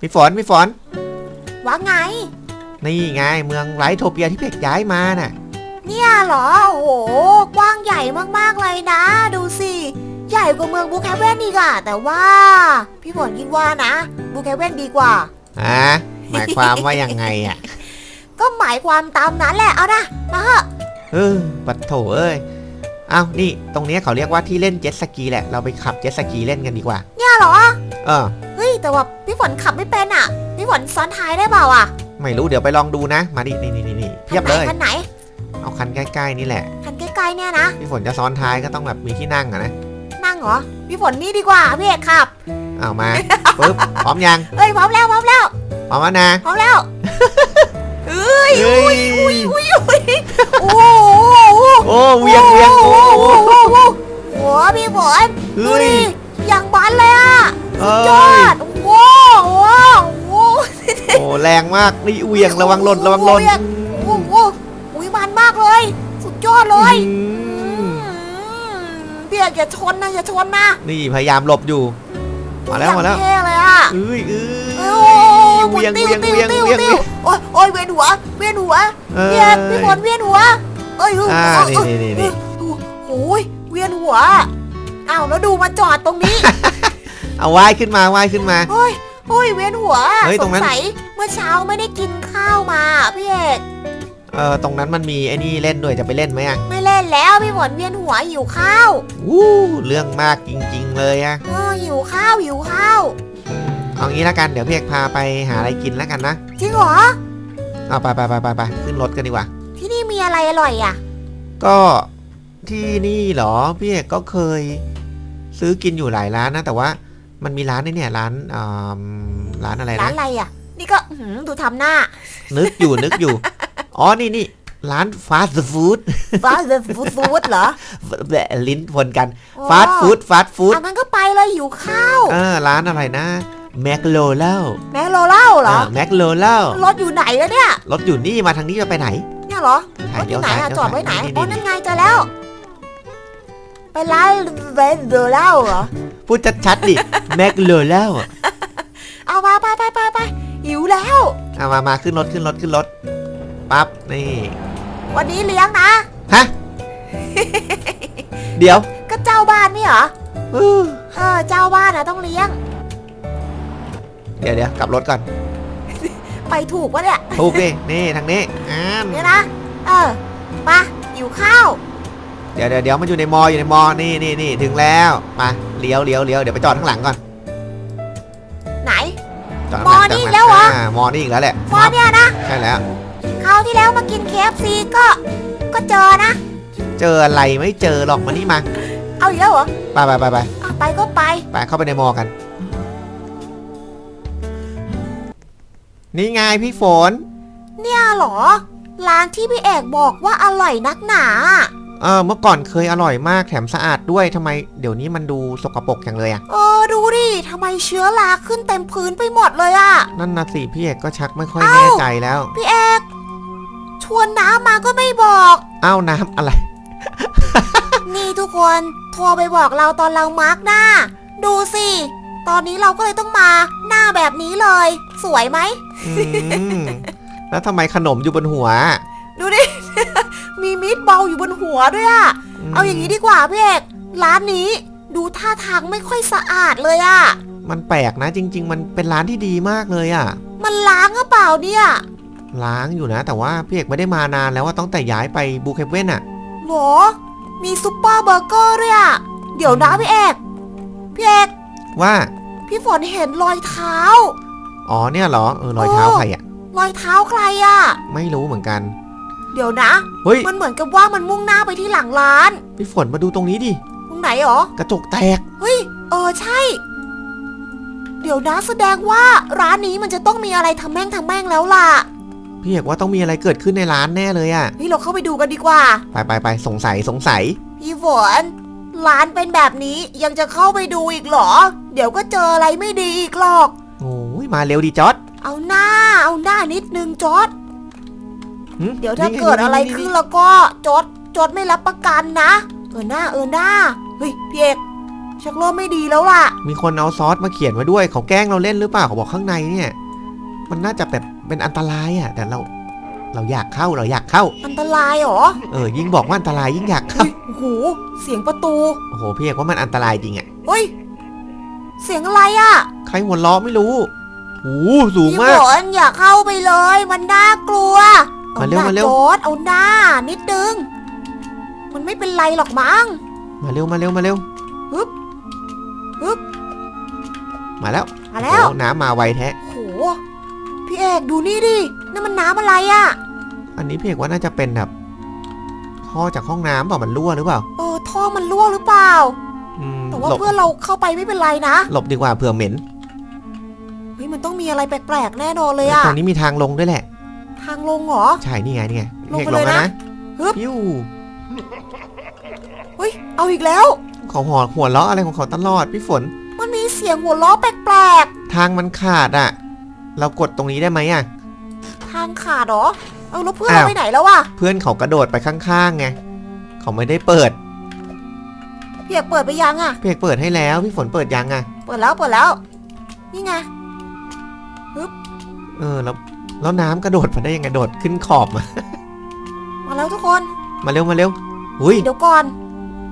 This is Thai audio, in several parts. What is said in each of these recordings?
พี่ฝนพี่ฝนว่าไง นี่ไงเมืองไลท์โทเปียที่เพกย้ายมาน่ะ เนี่ยเหรอ โอ้โห กว้างใหญ่มากๆเลยนะ ดูสิ ใหญ่กว่าเมืองบูแคเวนอีกอะแต่ว่า พี่ฝนคิดว่านะบูแคเวนดีกว่าฮะหมายความว่ายังไงอะ ก็หมายความตามนั้นแหละ เอานะมาเถอะเออปัดโถเอ้ย อ้าวนี่ตรงเนี้ยเขาเรียกว่าที่เล่นเจ็ตสกีแหละเราไปขับเจ็ตสกีเล่นกันดีกว่า เนี่ยเหรอ เออ เฮ้ย แต่ว่าพี่ฝนขับไม่เป็นอะพี่ฝนซ้อนท้ายได้เปล่าอะไม่รู้เดี๋ยวไปลองดูนะ มาดินี่นี่นี่นี่เพียบเลย คันไหนเอาคันใกล้ๆนี่แหละคันใกล้ๆเนี่ยนะ พี่ฝนจะซ้อนท้ายก็ต้องแบบมีที่นั่งอะนะนั่งเหรอ พี่ฝนนี่ดีกว่าพี่เอกขับ เอามา ปึ๊บพร้อมยังเฮ้ยพร้อมแล้วพร้อมแล้วพร้อมแล้วนะ พร้อมแล้ว เอ้ยเฮ้ยอุ้ยอุ้ยอุ้ยโอ้โหโอ้เวียงเวียงโอ้โหโอ้โหโอ้โหพี่ฝนดูเฮ้ยดิอย่างบันเลยอะเอ้ยอยดโอ้โหโอ้โหโอ้โหโอ้แรงมากนี่เวียงระวังหล่นระวังหล่นโอ้โหอุ้ยมันมากเลย สุดยอดเลยอืมเบียกอย่าชนนะอย่าชนนะนี่พยายามหลบอยู่มาแล้วมาแล้วอย่งเท่เลยอะเอ้ยเอ้โอ้ยโหเวียงติ้เวียงติ้เวียงติ้เวียงติ้โอ้ยโอ้ยเวียนหัว เวียนหัวเอ้ยเบียกพี่ฝนเวียนหัวเอ้ยอ่าเอ้ยนี่นี่นี่โอ้ยเวียนหัวอ้าวแล้วดูมาจอดตรงนี้ เอาว่ายขึ้นมาว่ายขึ้นมาโอ้ยโอ้ยเวียนหัวเฮ้ยสตรงงนั้นสัยเมื่อเช้าไม่ได้กินข้าวมาพี่เอกเออตรงนั้นมันมีไอ้นี่เล่นด้วยจะไปเล่นไหมอะไม่เล่นแล้วพี่ฝนเวียนหัวหิวข้าววู้เรื่องมากจริง ๆ เลยอะเออหิวข้าวหิวข้าว เอางี้แล้วกันเดี๋ยวพี่เอกพาไปหาอะไรกินแล้วกันนะจริงเหรอ เอาไปไปไปไปไปขึ้นรถกันดีกว่า ที่นี่มีอะไรอร่อยอะ ก็ที่นี่เหรอพี่เอกก็เคย ซื้อกินอยู่หลายร้านนะแต่ว่ามันมีร้านนี่เนี่ยร้านอ่าร้านอะไรร้านนะอะไรอะ นี่ก็อื้อหือดูทำหน้านึกอยู่นึกอยู่ อ๋อนี่นี่ร้านฟาสต์ฟู้ดฟาสต์ฟู้ดฟู้ดเหรอแบะลิ้นพนกันฟาสต์ฟู้ดฟาสต์ฟู้ดอันนั้นก็ไปเลยหิวข้าว เออร้านอะไรนะ แมคโลเล่าแม่โลเล่าเหรอ แมคโลเล่ารถอยู่ไหนแล้วเนี่ย รถอยู่นี่มาทางนี้จะไปไหนเนี่ยเหรอถ่ารยถอเดี๋ยวยู่ไหนถ่ายอะเดี๋ยวจอดไว้ไหนถ่ายอ๋อนั่นไงเจอแล้ว ไปร้านเวสเดอร์เล่าเหรอ พูดชัดๆดิแมคโลเล่าเอามาไปไปไปไปหิวแล้ว เอามามาขึ้นรถขึ้นรถขึ้นรถปั๊บนี่ วันนี้เลี้ยงนะ ฮะ เดี๋ยวก็เจ้าบ้านนี่เหรออื้อเออเจ้าบ้านนะต้องเลี้ยง เดี๋ยวเดี๋ยวกลับรถก่อน ไปถูกวะเนี่ยถูกดิ นี่ทางนี้อ่านเนี่ยนะ เออไปหิวข้าว เดี๋ยวเดี๋ยวเดี๋ยวมันอยู่ในมออยู่ในมอ นี่นี่นี่ถึงแล้ว มาเลี้ยวเลี้ยวเลี้ยวเดี๋ยวไปจอดข้างหลังก่อน ไหน จอดข้างหลังมอนี่จดข้างหแล้วเหรอามอนี่อีกแล้วแหละฟอเนี่ยนะใช่แล้ว คราวที่แล้วมากิน KFC ก็ ก็เจอนะ เจออะไรไม่เจอหรอกมานี่มาเอาอีกแล้วเหรอไปไปไปไปอะไปก็ไปไปเข้าไปในมอกัน นี่ไงพี่ฝน เนี่ยเหรอ ร้านที่พี่เอกบอกว่าอร่อยนักหนา เออเมื่อก่อนเคยอร่อยมากแถมสะอาดด้วยทำไมเดี๋ยวนี้มันดูสกปรกอย่างเลยอะเออดูดิทำไมเชื้อราขึ้นเต็มพื้นไปหมดเลยอะ นั่นนะสิพี่เอกก็ชักไม่ค่อยเอ้าแน่ใจแล้ว พี่เอก ชวนน้ำมาก็ไม่บอก เอ้าน้ำอะไร นี่ทุกคนโทรไปบอกเราตอนเรามาร์กหน้า ดูสิ ตอนนี้เราก็เลยต้องมาหน้าแบบนี้เลย สวยไหม อืมแล้วทำไมขนมอยู่บนหัวดูดิ มีมิดเบาอยู่บนหัวด้วยอะมเอาอย่างนี้ดีกว่าพี่เอกร้านนี้ดูท่าทางไม่ค่อยสะอาดเลยอะมันแปลกนะจริง ๆ มันเป็นร้านที่ดีมากเลยอะมันล้างหรือเปล่าเนี่ยล้างอยู่นะ แต่ว่าพี่เอกไม่ได้มานานแล้วว่าตั้งแต่ย้ายไปบูเคเว่นอะหรอ มีซุปเปอร์เบอร์เกอร์ด้วยอะเดี๋ยวนะพี่เอกพี่เอกว่าพี่ฝนเห็นรอยเท้า อ๋อเนี่ยเหรอเออรอยเท้าโอ้ใครอะรอยเท้าใครอะไม่รู้เหมือนกัน เดี๋ยวนะเฮ้ยมันเหมือนกับว่ามันมุ่งหน้าไปที่หลังร้านพี่ฝนมาดูตรงนี้ดิตรงไหนหรอกระจกแตกเฮ้ยเออใช่ เดี๋ยวนะแสดงว่าร้านนี้มันจะต้องมีอะไรทำแม่งทำแม่งแล้วล่ะพี่เอกว่าต้องมีอะไรเกิดขึ้นในร้านแน่เลยอะเฮ้ยเราเข้าไปดูกันดีกว่า ไปไปไปสงสัยสงสัย พี่ฝนร้านเป็นแบบนี้ยังจะเข้าไปดูอีกเหรอ เดี๋ยวก็เจออะไรไม่ดีอีกหรอกโอ้ย มาเร็วดิจอดเอาหน้า เอาหน้านิดนึงจอดหึเดี๋ยวถ้านี่ไงเกิดอะไรนี่ขึ้นนี่แล้วก็จอดจอดไม่รับประกันนะเออหน้าเออหน้าเฮ้ยพี่เอกชักเริ่มไม่ดีแล้วล่ะ มีคนเอาซอสมาเขียนไว้ด้วย เขาแกล้งเราเล่นหรือเปล่าเขาบอกข้างในเนี่ย มันน่าจะแบบเป็นอันตรายอะ แต่เรา เราอยากเข้าเราอยากเข้า อันตรายเหรอเออ ยิ่งบอกว่าอันตรายยิ่งอยากเข้า เฮ้ยโอ้โหเสียงประตูโอ้โหพี่เอกว่ามันอันตรายจริงอะ เฮ้ยเสียงอะไรอะใครหัวล้อไม่รู้ โอ้โหสูงพี่มาก ฝนอย่าเข้าไปเลย มันน่ากลัวมาเร็วอหน้มาเร็วโจดเอาหน้านิดนึง มันไม่เป็นไรหรอกมั้ง มาเร็วมาเร็วมาเร็วฮึบฮึบ มาแล้วมาแล้ว โอ้โหน้ำมาไวแท้ โห พี่เอกดูนี่ดินั่นมันน้ำอะไรอะ่ะอันนี้พี่เอกว่าน่าจะเป็นแบบท่อจากห้องน้ำเปล่ามันรั่วหรือเปล่าเออท่อมันรั่วหรือเปล่า อืมแต่ว่าหลบเพื่อนเราเข้าไปไม่เป็นไรนะ หลบดีกว่าเผื่อเหม็น เฮ้ยมันต้องมีอะไรแปลกๆแน่นอนเลยอะตรงนี้มีทางลงด้วยแหละ ทางลงเหรอ ใช่นี่ไงนี่ไงลงพี่ไปเอกเลยแล้วนะนะฮึบพิ้วเฮ้ยเอาอีกแล้วเขาหัวหัวเราะอะไรของเขาตลอดพี่ฝน มันมีเสียงหัวล้อแปลกทางมันขาดอะเรากดตรงนี้ได้ไหมอะๆทางขาดเหรอ เอาแล้วเพื่อนอ้าวเราไปไหนแล้วอะเพื่อนเขากระโดดไปข้างๆไงเขาไม่ได้เปิดพี่เอกเปิดไปยังอะพี่เอกเปิดให้แล้วพี่ฝนเปิดยังอะเปิดแล้วเปิดแล้ว นี่ไง เออแล้วแล้วน้ำกระโดดมาได้ยังไงโดดขึ้นขอบมา มาแล้วทุกคนมาเร็วมาเร็วอุ้ยเดี๋ยวก่อน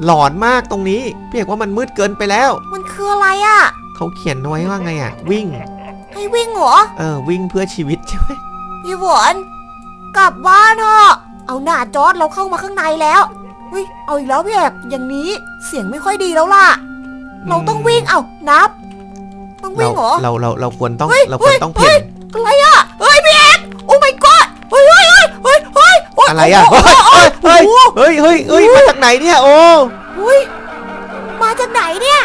หลอนมากตรงนี้พี่เอกว่ามันมืดเกินไปแล้ว มันคืออะไรอะเขาเขียนไว้ว่าไงอะ วิ่ง ให้วิ่งเหรอ เออวิ่งเพื่อชีวิตใช่ไหมพี่ฝนกลับบ้านเถอะเอาหน้าจอดเราเข้ามาข้างในแล้วเฮ้ยเอาอีกแล้วพี่เอกอย่างนี้เสียงไม่ค่อยดีแล้วล่ะ เราต้องวิ่งเอานับ ต้องเราวิ่งเหรอ เราเราเราควรต้องเฮ้ยเราควรต้องเฮ้เพ่ยน อะไรอะเฮ้ยพี่เอกโอ้ my god เฮ้ยเฮ้ยเฮ้ยเฮ้ยเฮ้ยอะไรอะโโหเฮ้ยเฮ้ยโอ้โห เฮ้ยเฮ้ยเฮ้ยมาจากไหนเนี่ยโอ้เฮ้ยมาจากไหนเนี่ย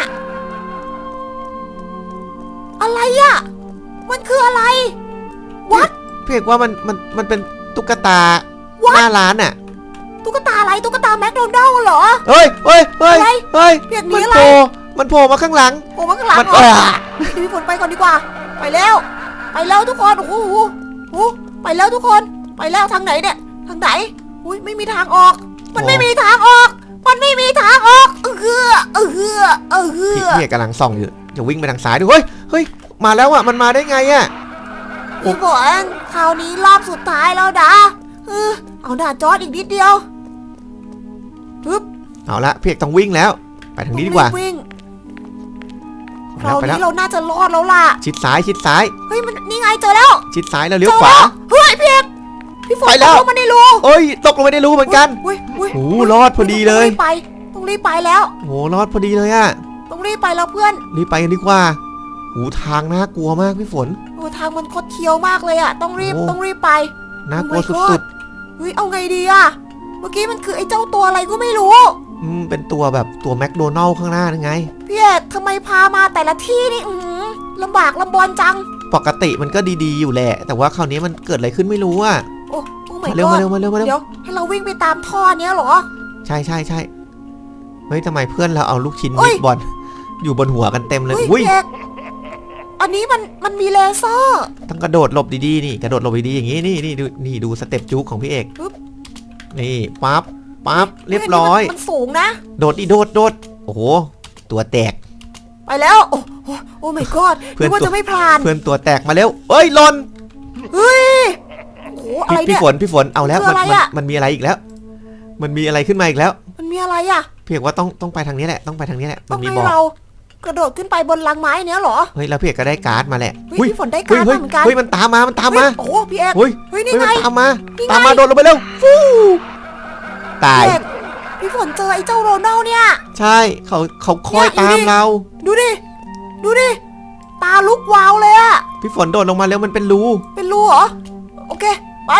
อะไรอะมันคืออะไรวัดพี่เอกว่ามันมันมันเป็นตุ๊กตา What? หน้าร้านอะตุ๊กตาอะไรตุ๊กตาแมคโดนัลล์เหรอ เฮ้ยเฮ้ยเฮ้ยอะไรเฮ้ยเพียกหมันี้นอะไร โผล่ มันโผล่มาข้างหลังผมมาข้างหลังมันเหรออะเดี๋ยวพี่ฝนไปก่อนดีกว่า ไปแล้ว ไปแล้วทุกคนโอ้โหโอ้โหไปแล้วทุกคน ไปแล้วทางไหนเนี่ย ทางไหน อุ้ยไม่มีทางออก มันไม่มีทางออก มันไม่มีทางออก เออเฮือเออเฮือเออเฮืพี่อพี่เอกกำลังส่องอยู่จะวิ่งไปทางซ้ายดูเฮ้ยเฮ้ยมาแล้วอะมันมาได้ไงอะพี่ฝนคราวนี้รอบสุดท้ายแล้วนะเออเอาหน้าจอดอีกนิดเดียวปึ๊บ เอาละพี่เอกต้องวิ่งแล้ว ไปทางนี้ดีกว่าต้องรีบวิ่ง คไปแล้ราววไปแล้วนี้เราน่าจะรอดแล้วล่ะ ชิดซ้ายชิดซ้าย เฮ้ยมันนี่ไงเจอแล้ว ชิดซ้ายแล้วเลี้ยวเจอขวาแล้วเฮ้ยพี่เอกพี่ฝนไปแล้ว ตกงมาในรูโอ้ยตกลงไปในรูเหมือนกันอุ้ยอุ้ยโอ้โหรอดพอดีเลยต้องรีบไปต้องรีบไปแล้ว โอ้โหรอดพอดีเลยอะต้องรีบไปแล้วเพื่อนรีบไปกันดีกว่าโอ้โหทางน่ากลัวมากพี่ฝน โอ้ทางมันคดเคี้ยวมากเลยอะต้องรีบโอ้ ต้องรีบไป น่ากลัว Oh my สุ god ดเฮ้ยเอาไงดีอะเมื่อกี้มันคือไอ้เจ้าตัวอะไรก็ไม่รู้ๆ อืมเป็นตัวแบบตัวแมคโดนัลล์ข้างหน้านั่นไง พี่เอกทำไมพามาแต่ละที่นี่อือหือลำบากลำบนจัง ปกติมันก็ดีๆอยู่แหละ แต่ว่าคราวนี้มันเกิดอะไรขึ้นไม่รู้อะโอ้โอ้ my มาเร็ว god มาเร็วมาเร็วมาเร็ว เดี๋ยว ให้เราวิ่งไปตามท่อเนี้ยเหรอ ใช่ใช่ใช่เฮ้ยทำไมเพื่อนเราเอาลูกชิ้นเอ้มิยดบอล อยู่บนหัวกันเต็มเลยเฮ้ยอุ้ยพี่เอกอันนี้มันมันมีเลเซอร์ต้องกระโดดหลบดีๆนี่ กระโดดหลบดีๆอย่างงี้นี่นี่ดูนี่ดูสเต็ปจุกของพี่เอกปึ๊บนี่ปั๊บ ปั๊บเรียบร้อยฮ้นนี้มันมันสูงนะ โดดดิโดดโดดโอ้โห ตัวแตก ไปแล้ว โอ้โอ้โอ้ my god เพื่อนนึกว่าตัวจะไม่ผ่าน เพื่อนตัวแตกมาเร็วเอ้ยหลนเฮ้ยโอ้โหอะไรพี่เนี่ยฝนพี่ฝนเอาแล้วคือมันอะไรมันอะมันมีอะไรอีกแล้ว มันมีอะไรขึ้นมาอีกแล้ว มันมีอะไรอะพี่เอกว่าต้องต้องไปทางนี้แหละต้องไปทางนี้แหละต้มัอนงมีให้บอกเรากระโดดขึ้นไปบนลังไม้เนี้ยเหรอ เฮ้ยแล้วพี่เอกก็ได้การ์ดมาแหละเฮ้ยอุ้ยพี่ฝนได้เฮ้กายรเฮ้ยเหมือนกัน เฮ้ยมันตามมา มันตามมาเฮ้ยโอ้โหพี่เอกเฮ้ยเฮ้ยนี่เฮ้ยไงมันตามมานี่ไงตามมาโดดลงไปเร็วฟู ตายพี่เอกพี่ฝนเจอไอ้เจ้าโรนัลเนี่ย ใช่เขาเขาคอยเนี่ยอยู่ตามดิเรา ดูดิ ดูดิ ตาลุกวาวเลยอะพี่ฝนโดดลงมาเร็วมันเป็นรู เป็นรูเหรอ โอเค ไป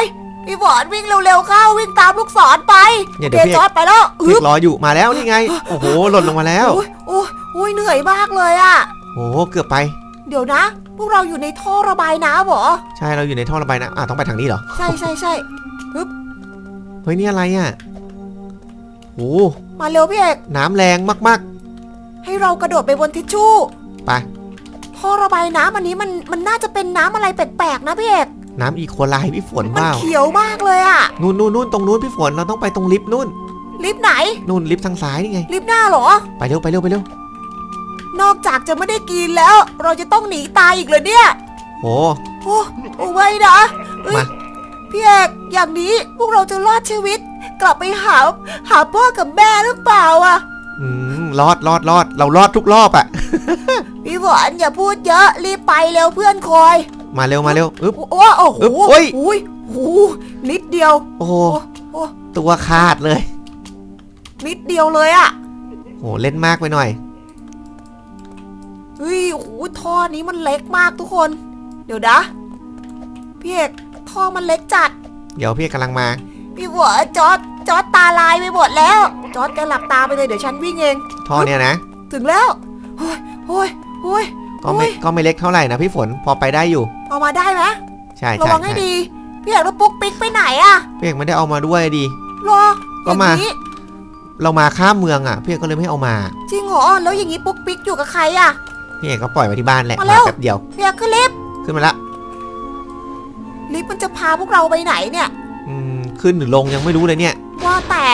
พี่ฝนวิ่งเร็วๆเข้าวิ่งตามลูกศรไปเนี่ยเดเดี๋ยวพี่จอดไปแล้วพี่อึ๊เอบกรออยู่มาแล้วนี่ไง โอ้โหหล่นลงมาแล้ว โอ้ยโอ้ยโอ้ยเหนื่อยมากเลยอะโอ้โหเกือบไป เดี๋ยวนะ พวกเราอยู่ในท่อระบายน้ำเหรอ ใช่เราอยู่ในท่อระบายน้ำอะต้องไปทางนี้เหรอ ใช่ใช่ใช่เฮ้ยนี่อะไรอะ โอ้โหมาเร็วพี่เอกน้ำแรงมากให้เรากระโดดไปบนทิชชู่ๆ ไป ท่อระบายน้ำอันนี้มันมันน่าจะเป็นน้ำอะไรแปลกๆนะพี่เอกน้ำอีโคไลพี่ฝนมันเปล่าเขียวมากเลยอะนู่นนู่นนู่นตรงนู้นพี่ฝนเราต้องไปตรงลิฟต์นู่น ลิฟต์ไหน นู่นลิฟต์ทางซ้ายนี่ไง ลิฟต์หน้าเหรอ ไปเร็วไปเร็วไปเร็วนอกจากจะไม่ได้กินแล้ว เราจะต้องหนีตายอีกเลยเนี่ยโอ้โอ้โอ้ไม่นะเฮ้ยมา พี่เอกอย่างนี้พวกเราจะรอดชีวิต กลับไปหา หาพ่อกับแม่หรือเปล่าอะอืมรอดรอดรอดเรารอดทุกรอบอะพี่ฝนอย่าพูดเยอะรีบไปเร็วเพื่อนคอย มาเร็วมาเร็วอึ๊บ โอ้โอ้โหอึ๊บเฮ้ย โอ้ยโอ้โหนิดเดียว โอ้โหโอ้โอ้ตัวขาดเลยนิดเดียวเลยอะโหเล่นมากไปหน่อย เฮ้ยโอ้โหท่อนี้มันเล็กมากทุกคน เดี๋ยวนะพี่เอกท่อมันเล็กจัด เดี๋ยวพี่กำลังมา พี่หัวจอด จอดตาลายไปหมดแล้ว จอดแกหลับตาไปเลยเดี๋ยวฉันวิ่งเอง ท่อเนี่ยนะ ถึงแล้วโอ้ยโอ้ยโอ้ย ก็ไม่โอ้ย ก็ไม่เล็กเท่าไหร่นะพี่ฝนพอไปได้อยู่ เอามาได้ไหมใช่ระใช่วังให้ใช่ดีพี่เอกแล้วปุ๊กปิ๊กไปไหนอะพี่เอกไม่ได้เอามาด้วยดี รอก็มา อย่างนี้เรามาข้ามเมืองอะพี่เอกก็เลยไม่เอามาจริงเหรอแล้วอย่างนี้ปุ๊กปิ๊กอยู่กับใครอะ พี่เอกก็ปล่อยไว้ที่บ้านแหละมาเร็มาวแป๊บเดียวพี่เอกขึ้นลิฟต์ขึ้นมาละลิฟต์มันจะพาพวกเราไปไหนเนี่ย อืมขึ้นหรือลงยังไม่รู้เลยเนี่ย ว่าแต่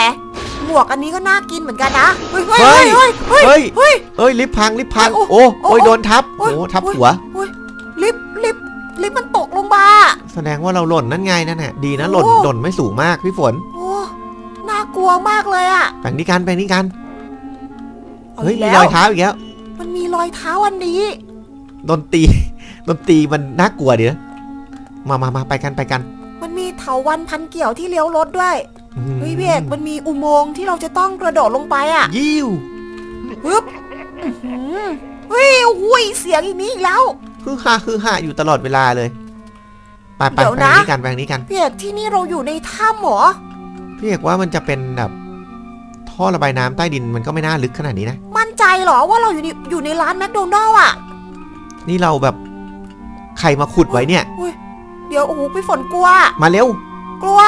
หมวกอันนี้ก็น่ากินเหมือนกันนะ เฮ้ย เฮ้เฮ้ยยเฮ้ย เฮ้ย เฮ้ย เฮ้ย เอ้ยลิฟต์พังลิฟต์พัง โอ้โอ้โอ้โอ้ยโดนทับโอ้โอ้ยทับโอ้ยหัวลิฟต์ลิฟต์ลิฟต์มันตกลงมาแสดงว่าเราหล่นนั่นไงนั่นน่ะดีนะหล่นโอ้หล่นไม่สูงมากพี่ฝนโอ้น่ากลัวมากเลยอะแบ่งนี้กันแบ่งนี้กันอาเฮ้ยอีกมีแล้วรอยเท้าอีกแล้วมันมีรอยเท้าอันนี้ดนตรีดนตรีมันน่ากลัวดีนะมามามาไปกันไปกัน มันมีเถาวันพันเกี่ยวที่เลี้ยวรถด้วยอืม เฮ้ยพี่เอกมันมีอุโมงค์ที่เราจะต้องกระโดดลงไปอะยิ้วปึ๊บอื้อหือเฮ้ยอุ้ยเสียงอีกนี้อีกแล้วฮือฮาฮือฮาอยู่ตลอดเวลาเลยไปไปเดี๋ยวแบ่งนะนี้กันแบ่งนี้กันพี่เอกที่นี่เราอยู่ในถ้ำเหรอ พี่เอกว่ามันจะเป็นแบบท่อระบายน้ำใต้ดินมันก็ไม่น่าลึกขนาดนี้นะมั่นใจเหรอว่าเราอยู่ในอยู่ในร้านแมคโดนัลล์อะนี่เราแบบใครมาขุดไว้เนี่ย เดี๋ยวโอ้โหพี่ฝนกลัว มาเร็ว กลัว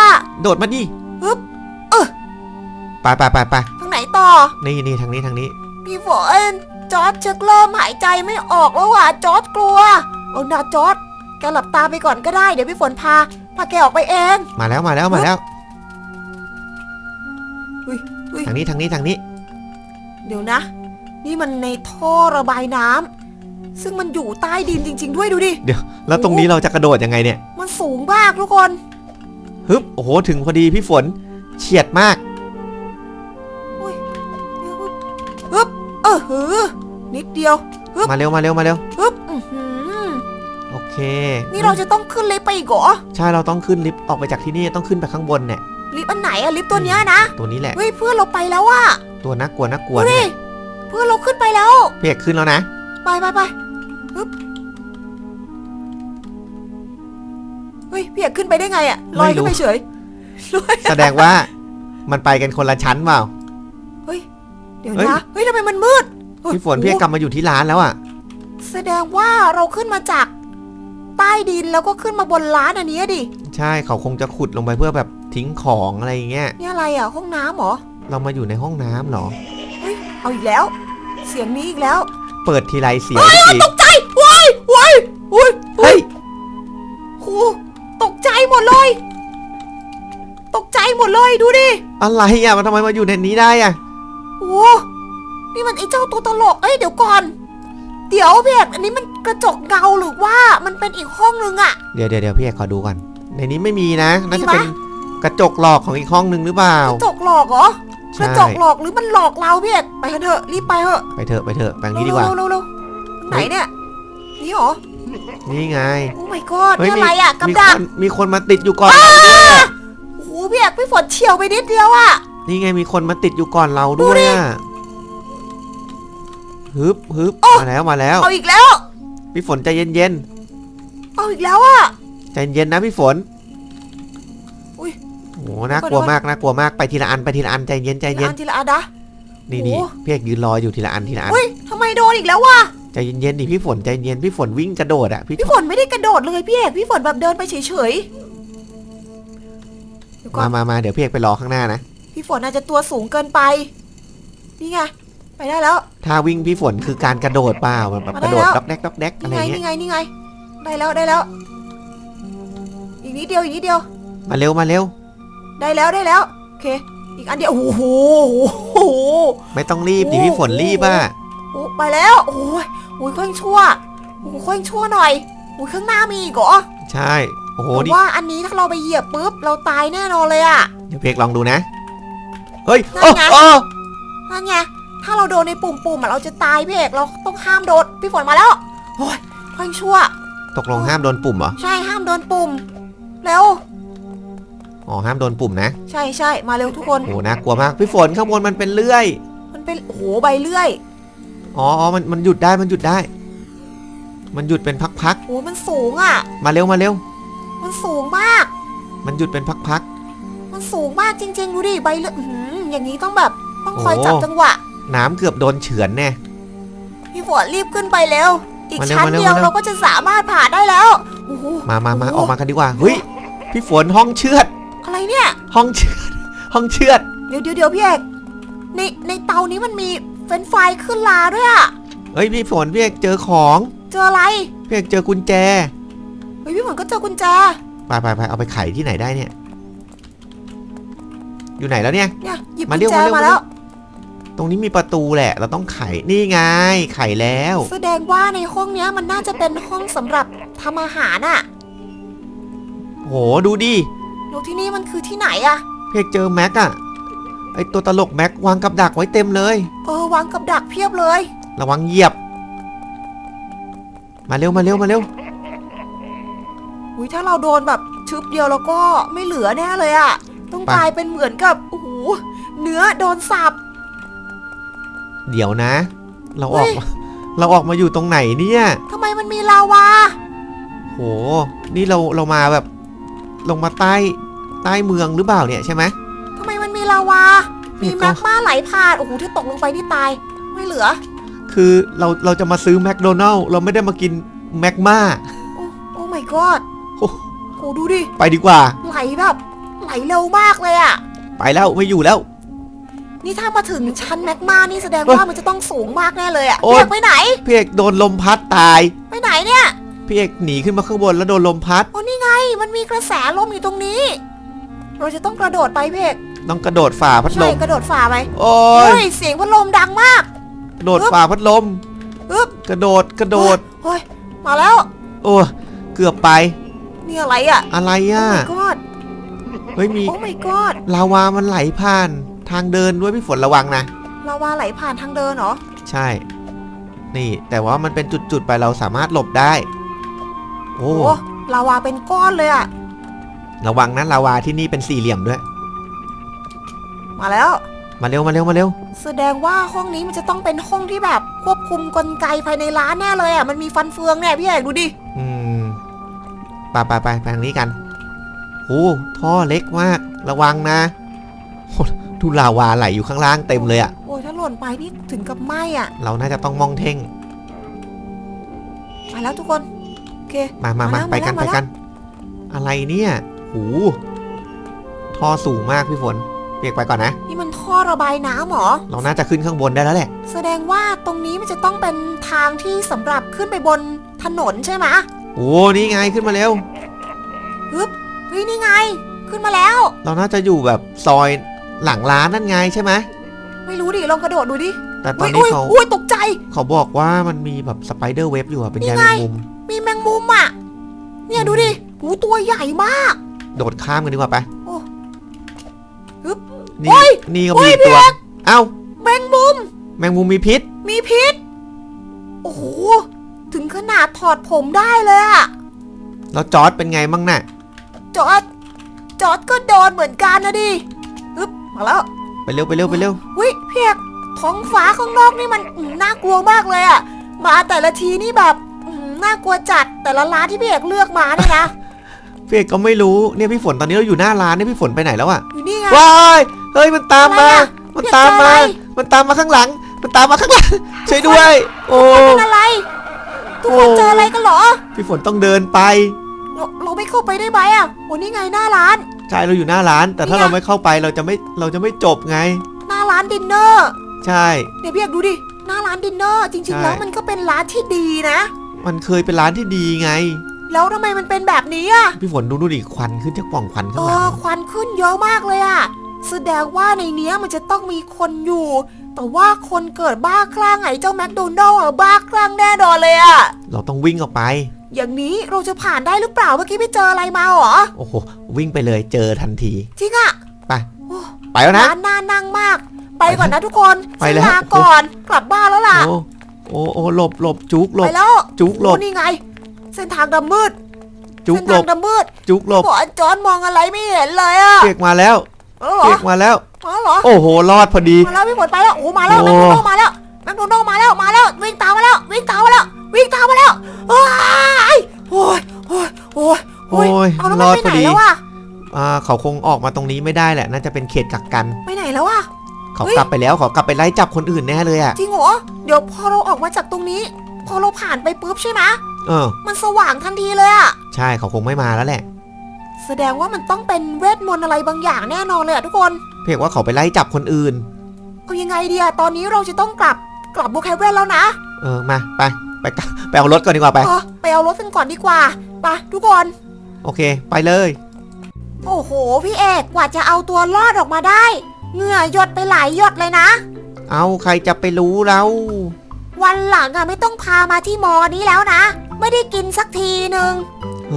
โดดมาดิ ฮึบไปไปไปไปทางไหนต่อ นี่นี่ทางนี้ทางนี้ พี่ฝนจอร์ดชักเริ่มหายใจไม่ออกแล้วว่ะจอร์ดกลัวเอานาจอร์ดแกหลับตาไปก่อนก็ได้เดี๋ยวพี่ฝนพาพาแกออกไปเอง มาแล้วมาแล้วมาแล้วอุ๊ยอุ๊ย ทางนี้ทางนี้ทางนี้ เดี๋ยวนะ นี่มันในท่อระบายน้ำซึ่งมันอยู่ใต้ดินจริง ๆ ด้วยดูดิ แล้วตรงนี้เราจะกระโดดยังไงเนี่ย มันสูงมากทุกคน ฮึบโอ้โหถึงพอดีพี่ฝนเฉียดมากฮึบเออหือนิดเดียวฮึบมาเร็วมาเร็วมาเร็วฮึบอื้อหือโอเคนี่เราจะต้องขึ้นลิฟต์ไปอีกเหรอใช่เราต้องขึ้นลิฟต์ออกไปจากที่นี่ต้องขึ้นไปข้างบนเนี่ยลิฟต์อันไหนอะลิฟต์ตัวเนี้ยนะตัวนี้แหละเฮ้ยเพื่อนเราไปแล้วอะตัวน่ากลัวน่ากลัวดูดิเนี่ยเพื่อนเราขึ้นไปแล้วพี่เอกขึ้นแล้วนะ ไปไปไปฮึบ ยพี่อยากขึ้นไปได้ไงอะลอยขึ้นไปเฉยลอยแสดงว่ามันไปกันคนละชั้นเปล่าเดี๋ยวเฮ้ยนะ เฮ้ยทำไมมันมืดเฮ้ยพี่ฝนพี่เอกกลับมาอยู่ที่ร้านแล้วอะ แสดงว่าเราขึ้นมาจาก ใต้ดินแล้วก็ขึ้นมาบนร้านอันนี้อะดิ ใช่เขาคงจะขุดลงไปเพื่อแบบทิ้งของอะไรอย่างเงี้ย นี่อะไรอะห้องน้ำเหรอ เรามาอยู่ในห้องน้ำเหรอเอาอีกแล้ว เสียงนี้อีกแล้ว เปิดทีไรเสียงอีกตกใจว้ายว้ายอุ้ยเฮ้ยโห ตกใจหมดเลย ตกใจหมดเลยดูดิ อะไรอะมันทำไมมาอยู่ในนี้ได้อะโอ้นี่มันไอ้เจ้าตัวตลก เอ้ยเดี๋ยวก่อน เดี๋ยวพี่เอกอันนี้มันกระจกเงาหรือว่ามันเป็นอีกห้องนึงอะเดี๋ยวเดี๋ยวเดี๋ยวพี่เอกขอดูก่อนในนี้ไม่มีนะน่าจะมีไหมเป็นกระจกหลอกของอีกห้องหนึ่งหรือเปล่ากระจกหลอกเหรอกใช่ระจกหลอกหรือมันหลอกเราพี่เอกไปกันเถอะรีบไปเถอะไปเถอะไปเถอะแบบนี้ดีกว่าเร็วเร็วเร็วไหนเนี่ยนี่เหรอ นี่ไง โอ้ my god เฮ้ยนี่อะไรอะกับมีดัคกนมีคนมาติดอยู่ก่อนเราด้วยอะโอ้โหพี่เอกพี่ฝนเฉียวไปนิดเดียวอะนี่ไงมีคนมาติดอยู่ก่อนเราด้วยอะฮึบฮึบมาแล้วมาแล้ว เอาอีกแล้ว พี่ฝนใจเย็นเอาอีกแล้วอะๆใจเย็นนะพี่ฝนอุ๊ยโอ้โหน่ากลัวมากน่ากลัวมากไปทีละอันไปทีละอันใจเย็นใจทีละเย็น อันทีละอันนะ นี่นี่โอ้พี่เอกยืนรออยู่ทีละอันทีละอันเฮ้ยทำไมโดนอีกแล้ววะ ใจเย็นๆดิพี่ฝนใจเย็นพี่ฝนวิ่งกระโดดอะพี่พี่ฝนไม่ได้กระโดดเลยพี่เอกพี่ฝนแบบเดินไปเฉยๆเดี๋ยวก่อมานมามาเดี๋ยวพี่เอกไปรอข้างหน้านะ พี่ฝนอาจจะตัวสูงเกินไป นี่ไงไปได้แล้ว ถ้าวิ่งพี่ฝนคือการกระโดดเปล่าแบบมากได้ระโดดแล้ว ด็อกแดกด็อกแดกอะนี่ไรไงเงี้ยนี่ไงนี่ไง ได้แล้วได้แล้ว อีกนิดเดียวอีกนิดเดียว มาเร็วมาเร็ว ได้แล้วได้แล้วโอเค อีกอันเดียวโอ้โหโอ้โห ไม่ต้องรีบดิโอ้พี่ฝนรีบอะ โอ้ไปแล้ว โอ้ยโอ้ยค่อยชั่วโอ้ยค่อยชั่วหน่อยโอ้ยข้างหน้ามีอีกเหรอใช่ โอ้โหแต่นี่ว่าอันนี้ถ้าเราไปเหยียบปุ๊บเราตายแน่นอนเลยอะเดี๋ยวเพกลองดูนะ เฮ้ยนั่โอ้นไงโอ้นั่นไงถ้าเราโดนในปุ่มๆอะเราจะตายพี่เอกเราต้องห้ามโดนพี่ฝนมาแล้วโอ้ยค่อยชั่ว ตกลงห้ามโดนปุ่มเหรอ ใช่ห้ามโดนปุ่มแล้วอ๋อห้ามโดนปุ่มนะ ใช่ใช่มาเร็วทุกคนโอ้โหน่ากลัวมากพี่ฝนข้างบนมันเป็นเลื่อย มันเป็นโอ้โหใบเลื่อย อ๋ออ๋อมันมันหยุดได้มันหยุดได้ มันหยุดเป็นพักโอ้มันสูงอะๆ มาเร็วมาเร็ว มันสูงมาก มันหยุดเป็นพัก มันสูงมากจริงๆ ดูดิใบเลื่อยอื้อหืออย่างนี้ต้องแบบต้องคอยโอ้ จับจังหวะ ๆ น้ำเกือบโดนเฉือนแน่ พี่ฝนรีบขึ้นไปเร็ว อีกมาเร็วชั้นมาเร็วเดียวมาเร็ว เราก็จะสามารถผ่านได้แล้วโอ้โห มามามาโอ้โหออกมากันดีกว่าเฮ้ยพี่ฝนห้องเชือด อะไรเนี่ย ห้องเชือด ห้องเชือด เดี๋ยวเดี๋ยวเดี๋ยวพี่เอกในในเตานี้มันมี เฟรนช์ฟรายขึ้นลาด้วยอะเฮ้ยพี่ฝนพี่เอกเจอของเจออะไรพี่เอกเจอกุญแจเฮ้ยพี่ฝนก็เจอกุญแจไปไปไปเอาไปไขที่ไหนได้เนี่ย อยู่ไหนแล้วเนี่ย เนี่ยหยิบมากุญเร็วแจมาเร็วมาแล้ว ตรงนี้มีประตูแหละ เราต้องไขนี่ไง ไขแล้วแสดงว่าในห้องเนี้ยมันน่าจะเป็นห้องสำหรับทำอาหารอะโหดูดิแล้วที่นี่มันคือที่ไหนอะพี่เอกเจอแม็กอะ ไอตัวตลกแม็กวางกับดักไว้เต็มเลย เออวางกับดักเพียบเลย ระวังเหยียบ มาเร็วมาเร็วมาเร็วอุ้ยถ้าเราโดนแบบชึบเดียวแล้วก็ไม่เหลือแน่เลยอะต้องไปกลายเป็นเหมือนกับโอ้โหเนื้อโดนสับ เดี๋ยวนะ เราออกเฮ้ยเราออกมาอยู่ตรงไหนเนี่ยทำไมมันมีลาวาโห นี่เราเรามาแบบ ลงมาใต้ใต้เมืองหรือเปล่าเนี่ยใช่ไหมทำไมมันมี ลาวา มีนี่ก็ แมกมาไหลผ่าน โอ้โหที่ตกลงไปนี่ตาย ไม่เหลือ คือเราเราจะมาซื้อแมคโดนัลล์เราไม่ได้มากินแมกมาโอ้โอ้ my god โอ้โหดูดิ ไปดีกว่า ไหลแบบ ไหลเร็วมากเลยอะไปแล้วไม่อยู่แล้ว นี่ถ้ามาถึงชั้นแมกมานี่แสดงเฮ้ยว่ามันจะต้องสูงมากแน่เลยอะโอ๊ย เรียกไปไหน พี่เอกโดนลมพัดตายไปไหนเนี่ย พี่เอกหนีขึ้นมาข้างบนแล้วโดนลมพัด โอ้นี่ไง มันมีกระแสลมอยู่ตรงนี้ เราจะต้องกระโดดไปเพก ต้องกระโดดฝ่าพัดลใช่ม กระโดดฝ่าไปโอ้เฮ้ยยเสียงพัดลมดังมาก กระโดดฝ่าพัดลม อึ๊บกระโดดกระโดด เฮ้ยมาแล้ว โอ้เกือบไปนี่อะไรอะอะไรโอ้อะ my god เฮ้ยมีโอ้ my god ลาวามันไหลผ่านทางเดินด้วยพี่ฝนระวังนะ ลาวาไหลผ่านทางเดินเหรอ ใช่ นี่แต่ว่ามันเป็นจุดๆไปเราสามารถหลบได้ โอ้โอ้ลาวาเป็นก้อนเลยอะระวังนะลาวาที่นี่เป็นสี่เหลี่ยมด้วย มาแล้ว มาเร็วมาเร็วมาเร็ว แสดงว่าห้องนี้มันจะต้องเป็นห้องที่แบบควบคุมกลไกภายในร้านแน่เลยอะ มันมีฟันเฟืองเนี่ยพี่เอกดูดิ อืมไปไปไปไปทางนี้กันโอ้ท่อเล็กมาก ระวังนะโอ้ดูลาวาไหลอยู่ข้างล่างเต็มเลยอะโอ้ยถ้าหล่นไปนี่ถึงกับไหมอะ เราน่าจะต้องมองเท่ง มาแล้วทุกคน โอเค มามามามาแล้วไปกันมาไปแล้ว กัน อะไรเนี่ยโอ้ท่อสูงมากพี่ฝน เปียกไปก่อนนะ นี่มันท่อระบายน้ำเหรอ เราน่าจะขึ้นข้างบนได้แล้วแหละ แสดงว่าตรงนี้มันจะต้องเป็นทางที่สำหรับขึ้นไปบนถนนใช่ไหมโอ้นี่ไงขึ้นมาเร็วฮึบเฮ้ยนี่ไง ขึ้นมาแล้ว เราน่าจะอยู่แบบซอยหลังร้านนั่นไงใช่ไหมไม่รู้ดิลองกระโดดดูดิแต่ตอนอุ้ยนี้อุ้ยเขาอุ้ยตกใจ เขาบอกว่ามันมีแบบสไปเดอร์เว็บอยู่อะเป็นนี่ใยไงแมงมุม มีแมงมุมอะเนี่ยดูดิหูตัวใหญ่มาก โดดข้ามกันดีกว่าไปโอ้ฮึบ นี่โอ้ยนี่ก็โอ้มียอีกตัว เอ้า แมงมุม แมงมุมมีพิษ มีพิษ โอ้โห ถึงขนาดถอดผมได้เลยอะแล้วจอร์ดเป็นไงมั่งน่ะ จอดจอดก็โดนเหมือนกันนะดิฮึบมาแล้ว ไปเร็วไปเร็วไปเร็ววิเพียกท้องฟ้าข้างนอกนี่มันอืมน่ากลัวมากเลยอะมาแต่ละทีนี่แบบอืมน่ากลัวจัดแต่ละร้านที่พี่เอกเลือกมาเนี่ยนะพี่เอกก็ไม่รู้เนี่ยพี่ฝนตอนนี้เราอยู่หน้าร้านเนี่ยพี่ฝนไปไหนแล้วอะอยู่นี่ไงว้าย เฮ้ยมันตามมา อะไรอะมันตามมาพี่เอกเจออะไร มันตามมาข้างหลัง มันตามมาข้างหลัง ช่วยด้วย โอ้ เป็นอะไร ทุกคนโอ้ เจออะไรกันเหรอ พี่ฝนต้องเดินไป เราเราไม่เข้าไปได้ไหมอะโอ้นี่ไงหน้าร้าน ใช่เราอยู่หน้าร้าน แต่ถ้านี่ไงเราไม่เข้าไปเราจะไม่เราจะไม่จบไง หน้าร้านดินเนอร์ใช่เดี๋ยวพี่เอกดูดิ หน้าร้านดินเนอร์ จริง ใช่ ๆ แล้วมันก็เป็นร้านที่ดีนะ มันเคยเป็นร้านที่ดีไง แล้วทำไมมันเป็นแบบนี้อะพี่ฝนดูดูดิควันขึ้นจากปล่องควันเอข้างหลังอควันขึ้นเยอะมากเลยอะ แสดงว่าในเนี้ยมันจะต้องมีคนอยู่ตแต่ว่าคนเกิดบ้าคลั่งไอ้เจ้าแมคโดนัลล์อะบ้าคลั่งแน่นอนเลยอะเราต้องวิ่งออกไป อย่างนี้เราจะผ่านได้หรือเปล่าเมื่อกี้ไปเจออะไรมาเหรอ โอ้โห วิ่งไปเลยเจอทันที จริงอะไป โอ้ไปแล้วนะ ร้านน่านั่งมาก ไปก่อนนะทุกคนไปแล้ว ฉันลาก่อน กลับบ้านแล้วล่ะ โอ้โอ้โอ้หลบหลบจุกหลไปบ แล้วจุกหลบ โอ้นี่ไง เส้นทางดำมืด จุกเส้นหลทางบดำมืดจุกหลบหัวจอนมองอะไรไม่เห็นเลยอะเปียกมาแล้ว เออเหรอเปียกมาแล้วเออเหรอโอ้โห รอดพอดี มาแล้วพี่ฝนไปแล้ว โอ้มาแล้วโอ้แมคโดนัลล์มาแล้วแมคโดนัลล์มาแล้วมาแล้ว วิ่งตามมาแล้ว วิ่งตามมาแล้ว วิ่งตามมาแล้วว้ายโอ้ยโอ้ยโอ้ยโอ้ยเอาแล้วรมันอดไปพอไหนดีแล้ววะอ่าเขาคงออกมาตรงนี้ไม่ได้แหละ น่าจะเป็นเขตกักกัน ไปไหนแล้ววะเขาเฮ้ยกลับไปแล้วเขากลับไปไล่จับคนอื่นแน่เลยอะจริงเหรอ เดี๋ยวพอเราออกมาจากตรงนี้ พอเราผ่านไปปุ๊บใช่ไหมเออ มันสว่างทันทีเลยอะใช่เขาคงไม่มาแล้วแหละ แสดงว่ามันต้องเป็นเวทมนต์อะไรบางอย่างแน่นอนเลยอะทุกคนเพียงว่าเขาไปไล่จับคนอื่น เอายังไงดีอะตอนนี้เราจะต้องกลับกลับบุคแคเวนแล้วนะเออมาไปไปกไปเอารถก่อนดีกว่าไปเออไปเอารถกันก่อนดีกว่าไปทุกคน โอเค ไปเลย โอ้โห พี่เอกกว่าจะเอาตัวรอดออกมาได้เหงื่อหยดไปหลายหยดเลยนะ เอาใครจะไปรู้เราวันหลังอะไม่ต้องพามาที่มอนี้แล้วนะ ไม่ได้กินสักทีหนึ่ง เอ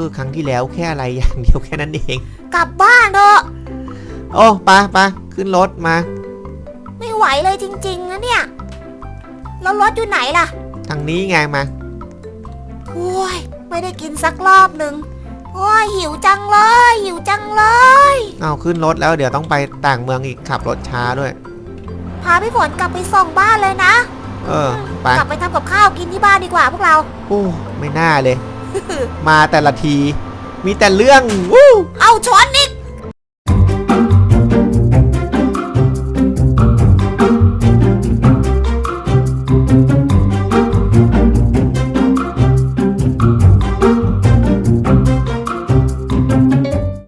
อครั้งที่แล้วแค่อะไรอย่างเดียวแค่นั้นเอง กลับบ้านเถอะโอ้ไปไปขึ้นรถมา ไม่ไหวเลยจริงๆนะเนี่ย แล้วรถอยู่ไหนล่ะ ทางนี้ไงมาโอ้ยไม่ได้กินสักรอบหนึ่งโอ้ยหิวจังเลย หิวจังเลย เอาขึ้นรถแล้วเดี๋ยวต้องไปต่างเมืองอีกขับรถช้าด้วย พาพี่ฝนกลับไปส่งบ้านเลยนะ เออ ไป กลับไปทำกับข้าวกินที่บ้านดีกว่าพวกเรา โอ้ ไม่น่าเลย มาแต่ละที มีแต่เรื่องวู้เอาช้อนนี่